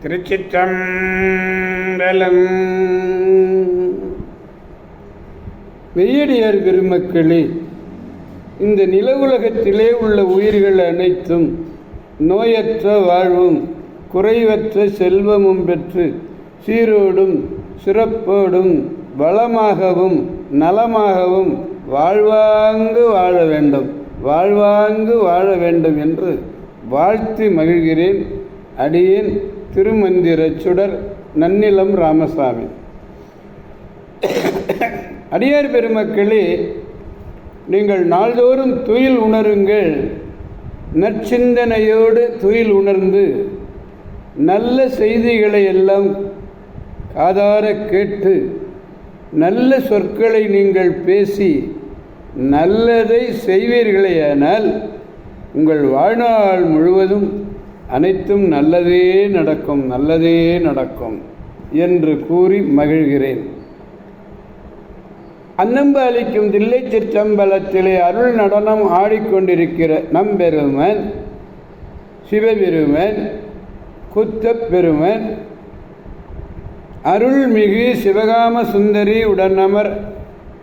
திருச்சிற்றம்பலம். மெய்யடியார் பெருமக்களே இந்த நில உலகத்திலே உள்ள உயிர்கள் அனைத்தும் நோயற்ற வாழ்வும் குறைவற்ற செல்வமும் பெற்று சீரோடும் சிறப்போடும் வளமாகவும் நலமாகவும் வாழ்வாங்கு வாழ வேண்டும் வாழ்வாங்கு வாழ வேண்டும் என்று வாழ்த்தி மகிழ்கிறேன் அடியேன். திருமந்திர சுடர் நன்னிலம் ராமசாமி. அடியார் பெருமக்களே நீங்கள் நாள்தோறும் துயில் உணருங்கள். நற்சிந்தனையோடு துயில் உணர்ந்து நல்ல செய்திகளை எல்லாம் காதார கேட்டு நல்ல சொற்களை நீங்கள் பேசி நல்லதை செய்வீர்களேயானால் உங்கள் வாழ்நாள் முழுவதும் அனைத்தும் நல்லதே நடக்கும் நல்லதே நடக்கும் என்று கூறி மகிழ்கிறேன். அன்னம்பாலிக்கும் தில்லை சிற்றம்பலத்திலே அருள் நடனம் ஆடிக்கொண்டிருக்கிற நம்பெருமன் சிவபெருமன் குத்தப்பெருமன் அருள்மிகு சிவகாம சுந்தரி உடனமர்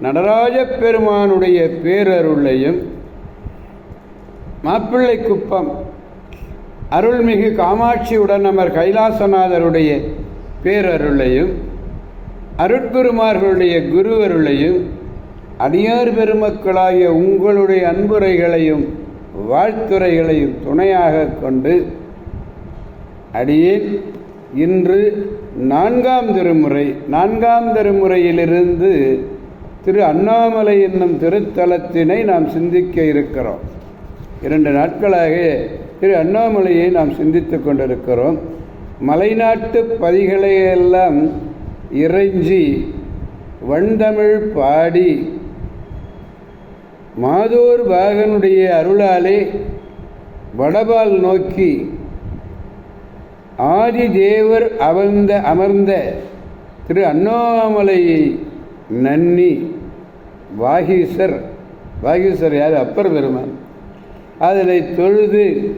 நடராஜ பெருமானுடைய பேரருளையும் மாப்பிள்ளை குப்பம் அருள்மிகு காமாட்சி உடனமர் கைலாசநாதருடைய பேரருளையும் அருட்குருமார்களுடைய குருவருளையும் அடியார் பெருமக்களாகிய உங்களுடைய அன்புரைகளையும் வாழ்த்துறைகளையும் துணையாக கொண்டு அடியேன் இன்று நான்காம் திருமுறை நான்காம் திருமுறையிலிருந்து திரு அண்ணாமலை என்னும் திருத்தலத்தினை நாம் சிந்திக்க இருக்கிறோம். இரண்டு நாட்களாக திரு அண்ணாமலையை நாம் சிந்தித்து கொண்டிருக்கிறோம். மலைநாட்டு பதிகளை எல்லாம் இறைஞ்சி வண்டமிழ் பாடி மாதோர் பாகனுடைய அருளாலே வடபால் நோக்கி ஆதி தேவர் அமர்ந்த அமர்ந்த திரு அண்ணாமலையை நன்னி வாகீசர். வாகீசர் யார்? அப்பர் பெருமான். அதனை தொழுது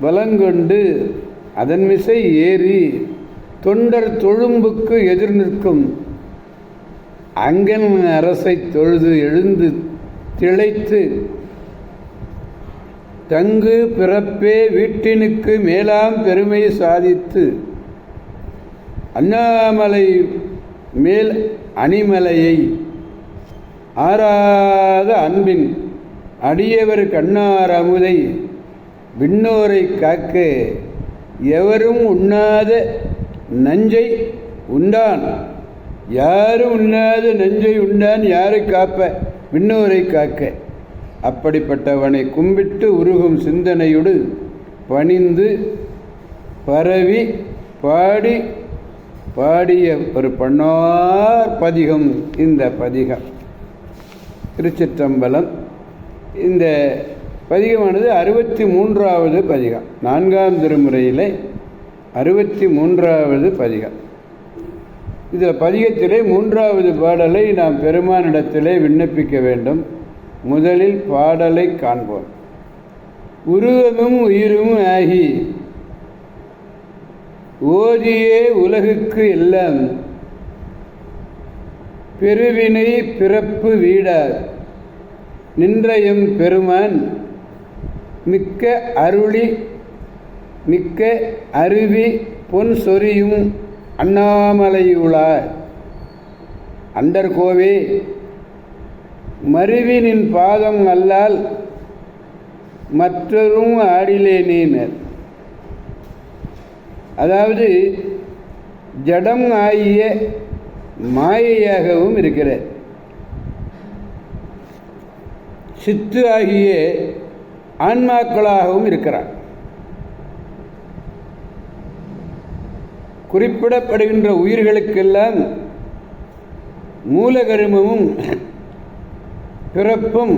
பலங்கொண்டு அதன் மிசை ஏறி தொண்டர் தொழும்புக்கு எதிர் நிற்கும். அங்கன் அரசை தொழுது எழுந்து திளைத்து தங்கு பிறப்பே வீட்டினுக்கு மேலாம் பெருமை சாதித்து அண்ணாமலை மேல் அணிமலையை ஆறாத அன்பின் அடியவர் கண்ணார் அமுதை விண்ணோரை காக்க எவரும் உண்ணாத நஞ்சை உண்டான். யாரும் உண்ணாத நஞ்சை உண்டான் யாரை காப்ப? விண்ணோரை காக்க. அப்படிப்பட்டவனை கும்பிட்டு உருகும் சிந்தனையோடு பணிந்து பரவி பாடி பாடிய ஒரு பண்ணார் பதிகம் இந்த பதிகம். திருச்சிற்றம்பலம் இந்த பதிகமானது அறுபத்தி மூன்றாவது பதிகம். நான்காம் திருமுறையில் அறுபத்தி மூன்றாவது பதிகம். இதில் பதிகத்திலே மூன்றாவது பாடலை நாம் பெருமானிடத்திலே விண்ணப்பிக்க வேண்டும். முதலில் பாடலை காண்போம். உருவமும் உயிரும் ஆகி ஓதியே உலகுக்கு எல்லாம் பெருவினை பிறப்பு வீடார். நின்றையும் பெருமான் மிக்க அருளி மிக்க அருவி பொன் சொரியும் அண்ணாமலையுளார். அண்டர்கோவே மருவினின் பாதம் அல்லால் மற்றொரும் ஆடிலேனேனர் அதாவது ஜடம் ஆகிய மாயையாகவும் இருக்கிறார் சித்து ஆகிய ஆன்மாக்களாகவும் இருக்கிறார். குறிப்பிடப்படுகின்ற உயிர்களுக்கெல்லாம் மூலகருமமும் பிறப்பும்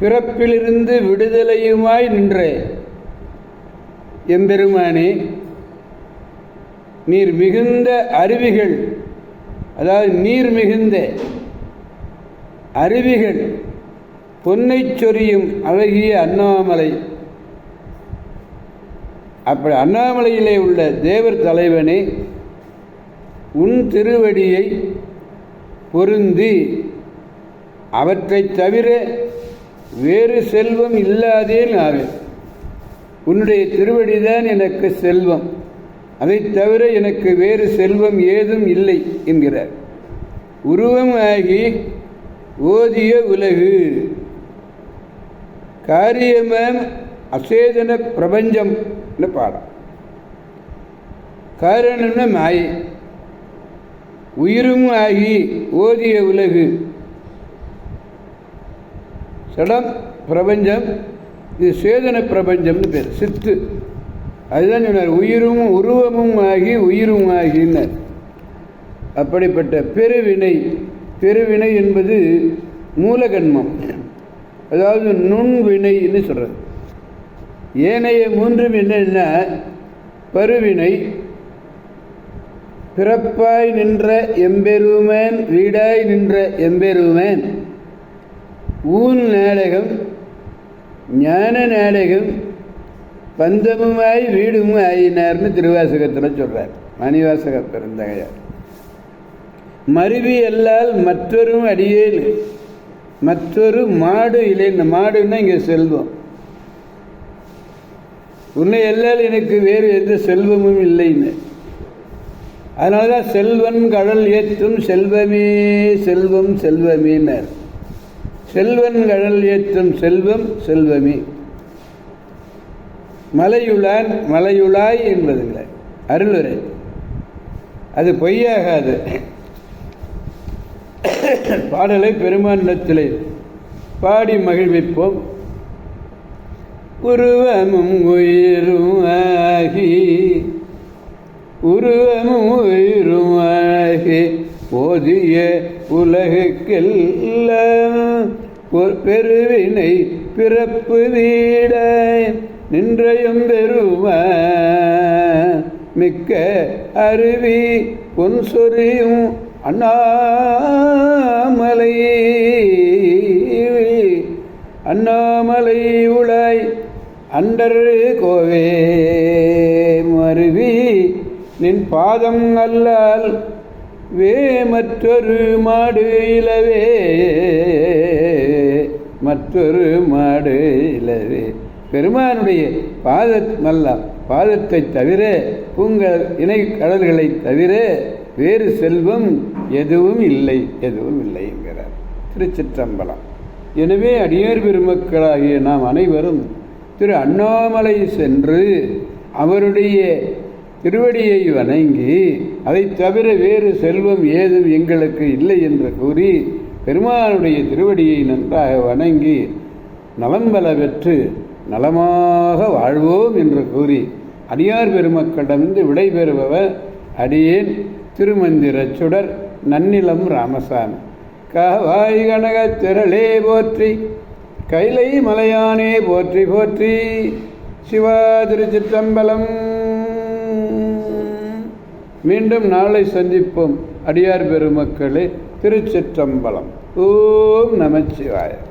பிறப்பிலிருந்து விடுதலையுமாய் நின்ற எம்பெருமானே நீர் மிகுந்த அருவிகள் அதாவது நீர் மிகுந்த அருவிகள் பொன்னைச் சொரியும் அழகிய அண்ணாமலை. அப்படி அண்ணாமலையிலே உள்ள தேவர் தலைவனே உன் திருவடியை பொருந்தி அவற்றைத் தவிர வேறு செல்வம் இல்லாதே நாவே. உன்னுடைய திருவடிதான் எனக்கு செல்வம். அதைத் தவிர எனக்கு வேறு செல்வம் ஏதும் இல்லை என்கிறார். உருவம் ஆகி ஓதிய உலகு. காரியமம் அசேதன பிரபஞ்சம் பாடம். காரணம்னா மாயை. உயிரும் ஆகி ஓதிய உலகு. சடம் பிரபஞ்சம் இது சேதன பிரபஞ்சம்னு பேர் சித்து. அதுதான் சொன்னார் உயிரும் உருவமும் ஆகி உயிரும் ஆகினார். அப்படிப்பட்ட பெருவினை பெருவினை என்பது மூலகன்மம் அதாவது நுண்வினைன்னு சொல்கிறது ஏனைய மூன்றும் என்னன்னா பருவினை. பிறப்பாய் நின்ற எம்பெருமேன் வீடாய் நின்ற எம்பெருமேன். ஊன் நாடகம் ஞான நாடகம் பந்தமுமாய் வீடும் ஆயினார்னு திருவாசகத்தில் சொல்கிறார் மணிவாசக பெருந்தகையார். மருவி அல்லால் மற்றொரும் அடியேல் மற்றொரு மாடு இல்லை. இந்த மாடுன்னா இங்கே செல்வம். உன்னை எல்லால் எனக்கு வேறு எந்த செல்வமும் இல்லைன்னு. அதனால தான் செல்வன் கடல் ஏற்றும் செல்வமே செல்வம் செல்வமேனர் செல்வன் கடல் ஏற்றும் செல்வம் செல்வமே. மலையுளான் மலையுளாய் என்பதுங்கள. அருளுரை. அது பொய்யாகாது. பாடலை பெருமாநிலத்திலே பாடி மகிழ்விப்போம். உருவமும் உயிரும் ஆகி உருவமும் உயிரும் ஆகி போதிய உலகுக்கெல்லாம் பெருவினை பிறப்பு வீட நின்றையும் பெருமா மிக்க அருவி பொன் சொறியும் அண்ணாமலை அண்ணாமலை உளாய் அண்டர் கோவே. மருவி நின் பாதம் அல்லால் வே மற்றொரு மாடு இலவே. மற்றொரு மாடு இலவே. பெருமானுடைய பாத நல்ல பாதத்தை தவிர பூங்கல் இணை கடல்களை தவிர வேறு செல்வம் எதுவும் இல்லை எதுவும் இல்லை என்கிறார். திருச்சிற்றம்பலம். எனவே அடியார் பெருமக்களாகிய நாம் அனைவரும் திரு அண்ணாமலை சென்று அவருடைய திருவடியை வணங்கி அதைத் தவிர வேறு செல்வம் ஏதும் எங்களுக்கு இல்லை என்று கூறி பெருமானுடைய திருவடியை நன்றாக வணங்கி நலம் பல பெற்று நலமாக வாழ்வோம் என்று கூறி அடியார் பெருமக்களிடமிருந்து விடைபெறுபவர் அடியேன் திருமந்திர சுடர் நன்னிலம் ராமசாமி. காவாய் கனக திரளே போற்றி கைலை மலையானே போற்றி போற்றி சிவா திருச்சிற்றம்பலம். மீண்டும் நாளை சந்திப்போம். அடியார் பெருமக்களே திருச்சிற்றம்பலம். ஓம் நமச்சிவாயம்.